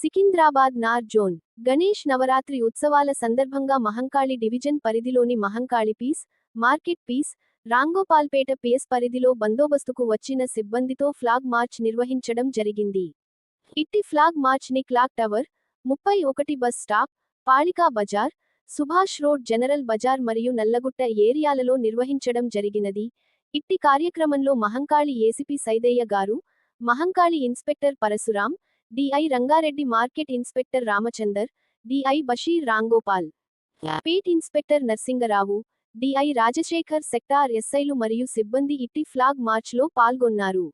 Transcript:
సికింద్రాబాద్ నార్ zone. Ganesh Navratri ఉత్సవాల సందర్భంగా Mahankali division పరిధిలోని Mahankali PS market PS Ramgopalpet PS పరిధిలో బందోబస్తుకు వచ్చిన సిబ్బందితో ఫ్లాగ్ మార్చ్ నిర్వహించడం జరిగింది. ఇట్టి ఫ్లాగ్ మార్చ్ని క్లాక్ టవర్ ముప్పై ఒకటి bus stop Palika Bazaar Subhash road general Bazaar మరియు నల్లగుట్ట ఏరియాలలో నిర్వహించడం జరిగినది. ఇట్టి కార్యక్రమంలో మహంకాళి ఏసిపి సైదయ్య గారు Mahankali inspector Parashuram DI Rangareddy market inspector Ramachander DI Basheer Ramgopalpet inspector Narsingarao DI Rajasekhar sector ఎస్ఐలు మరియు సిబ్బంది ఇట్టి ఫ్లాగ్ మార్చ్లో పాల్గొన్నారు.